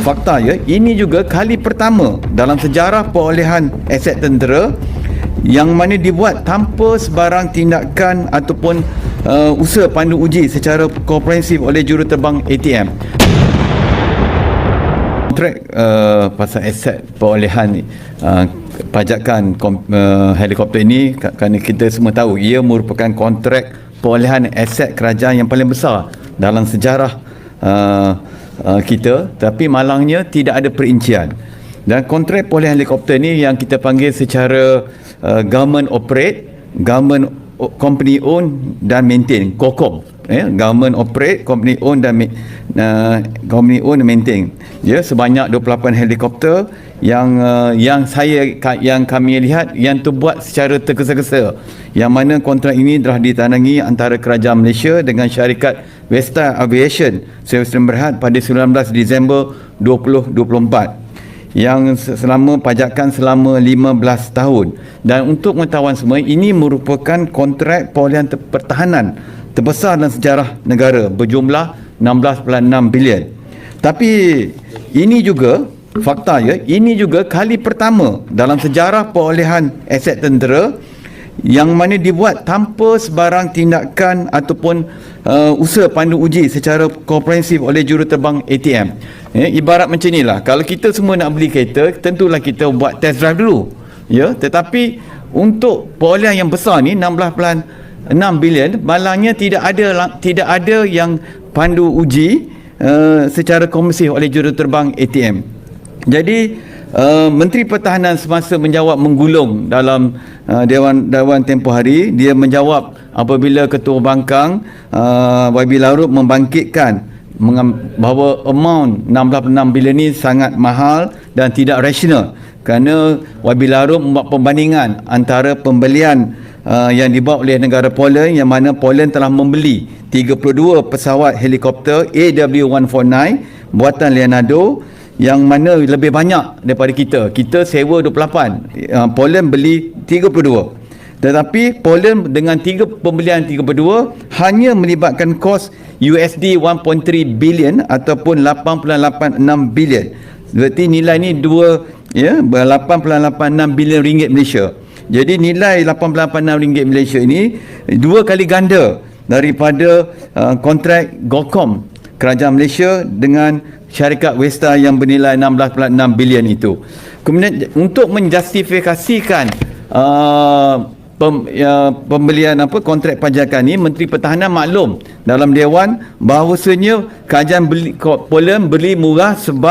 Fakta ya, ini juga kali pertama dalam sejarah perolehan aset tentera yang mana dibuat tanpa sebarang tindakan ataupun uh, usaha pandu uji secara komprehensif oleh juruterbang ATM. Kontrak uh, pasal aset perolehan uh, pajakan kom, uh, helikopter ini kerana kita semua tahu ia merupakan kontrak perolehan aset kerajaan yang paling besar dalam sejarah uh, uh, kita tapi malangnya tidak ada perincian. Dan kontrak perolehan helikopter ni yang kita panggil secara uh, government operate government company own dan maintain COCOM eh, government operate company own dan uh, company own dan maintain. Ya sebanyak 28 helikopter yang uh, yang saya yang kami lihat yang terbuat secara tergesa-gesa. Yang mana kontrak ini telah ditandangi antara kerajaan Malaysia dengan syarikat Vesta Aviation Service Berhad pada 19 Disember 2024 yang se- selama pajakan selama 15 tahun. Dan untuk pengetahuan semua ini merupakan kontrak perolehan ter- pertahanan terbesar dalam sejarah negara berjumlah 16.6 bilion. Tapi ini juga fakta ya ini juga kali pertama dalam sejarah perolehan aset tentera yang mana dibuat tanpa sebarang tindakan ataupun uh, usaha pandu uji secara komprehensif oleh juruterbang ATM. Ya, ibarat macam inilah. Kalau kita semua nak beli kereta, tentulah kita buat test drive dulu. Ya, tetapi untuk perolehan yang besar ni 16.6 bilion, malangnya tidak ada tidak ada yang pandu uji uh, secara komprehensif oleh juruterbang ATM. Jadi uh, Menteri Pertahanan semasa menjawab menggulung dalam uh, Dewan Dewan tempoh hari dia menjawab apabila Ketua Bangkang uh, YB Larut membangkitkan bahawa amount 66 bilion ini sangat mahal dan tidak rasional. Kerana YB Larut membuat perbandingan antara pembelian uh, yang dibawa oleh negara Poland yang mana Poland telah membeli 32 pesawat helikopter AW149 buatan Leonardo yang mana lebih banyak daripada kita. Kita sewa 28. Uh, Poland beli 32. Tetapi Poland dengan tiga pembelian 32 hanya melibatkan kos USD 1.3 billion ataupun 8.86 billion. Berarti nilai ni 2 ya 8.86 bilion ringgit Malaysia. Jadi nilai 8.86 ringgit Malaysia ini dua kali ganda daripada uh, kontrak Gocom kerajaan Malaysia dengan syarikat Westa yang bernilai 16.6 bilion itu. Kemudian untuk menjustifikasikan uh, pem, ya, pembelian apa kontrak pajakan ni Menteri Pertahanan maklum dalam dewan bahawasanya kerajaan beli Poland beli murah sebab